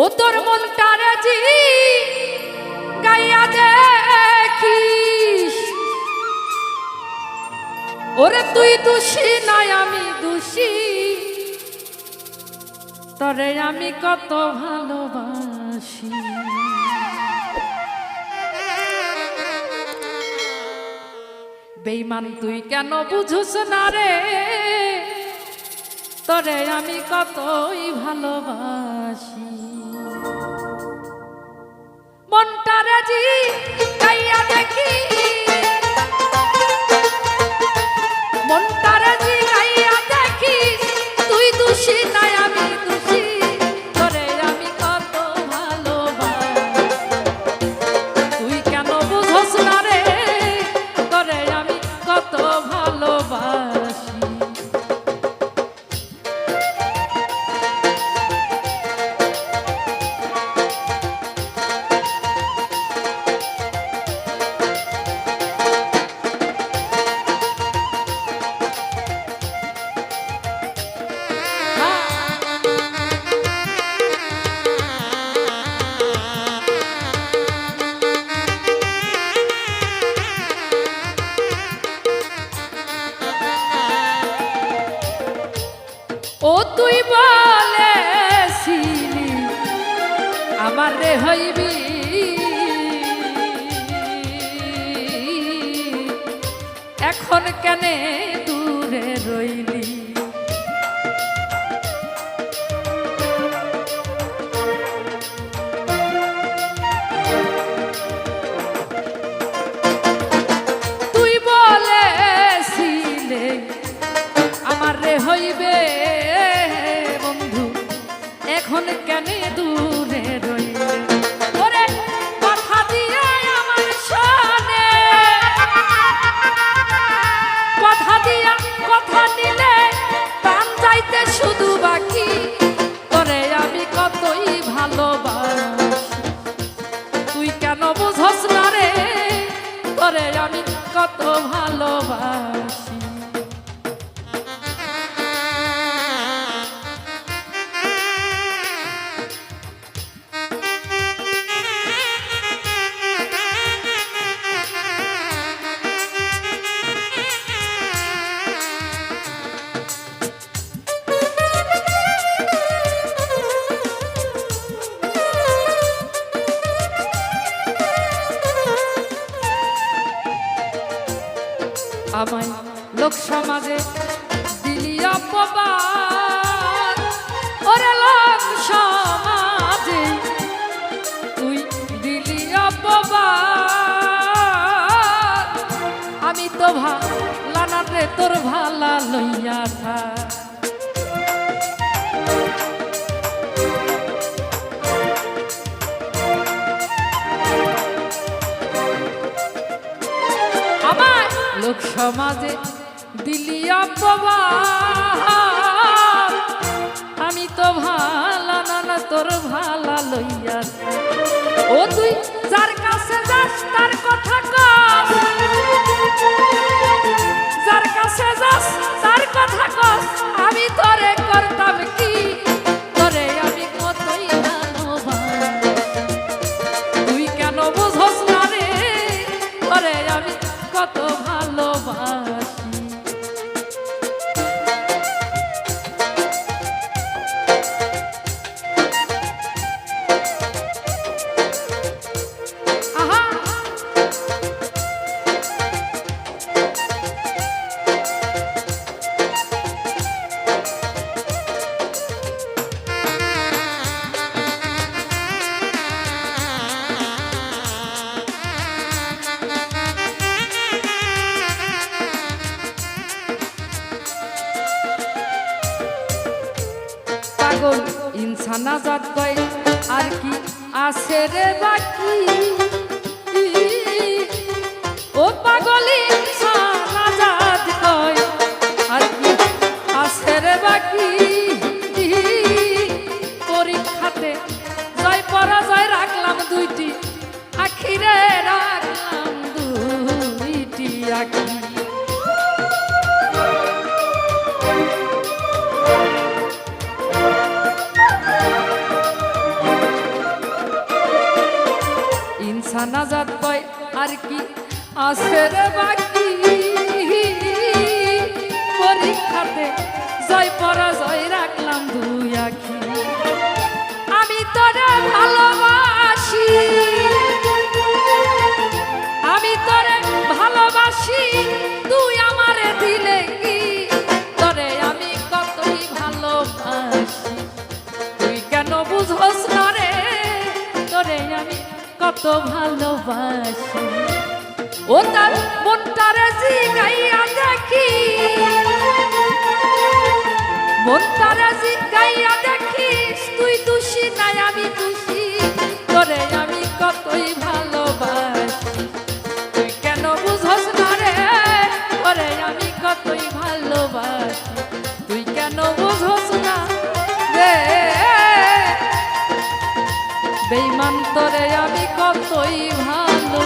ও তোর মনটারে জি, গাইয়া দেখিস। ওরে তুই দোষী নাই, আমি দোষী। তরে আমি কত ভালোবাসি। বেইমান তুই কেন বুঝুস না রে? তরে আমি কতই ভালোবাসি। মনটারে জি দেখি কেনে দূরে রইলি। তুই বলেছিলে আমার রে হইবে তুই কেন বুঝস না রে? করে আমি কত ভালোবাসি। আমায় লোক সমাজে দিলি ওরে লোক সমাজে তুই দিলি অপবাদ। আমি তো ভালা তোর ভালা লইয়া থা। আমার লোক সমাজে দিলি অপবাদ। আমি তো ভালা না তোর ভালা লইয়া। ও তুই পাগল, ইনসানা জাত আর কি আছে রে বাকি? ও পাগল, ইনসানা জাত আর কি আছে রে বাকি? পরীক্ষাতে জয় পরাজয় রাখলাম দুইটি, আখিরে রাখলাম দুইটি আখি। আর কি আছে রে বাকি? পরীক্ষাতে জয়, পরাজয় রাখলাম দুই আখি। আমি তোরে ভালোবাসি, আমি তোরে ভালোবাসি, তুই আমারে দিলে কি? তোরে আমি কতই ভালোবাসি, তুই কেন বুঝোস না রে? তোরে আমি কত ভালোবাসি ও তার মনটারে জিগাইয়া দেখি। মনটারে জিগাইয়া দেখিস তুই দোষী নাই, আমি দোষী। তোরে আমি কতই ভালোবাসি। তুই কেন বুঝোস না রে? তোরে আমি কতই ভালোবাসি। তুই কেন বুঝোস না রে? বেইমান তোরে আমি কতই ভালো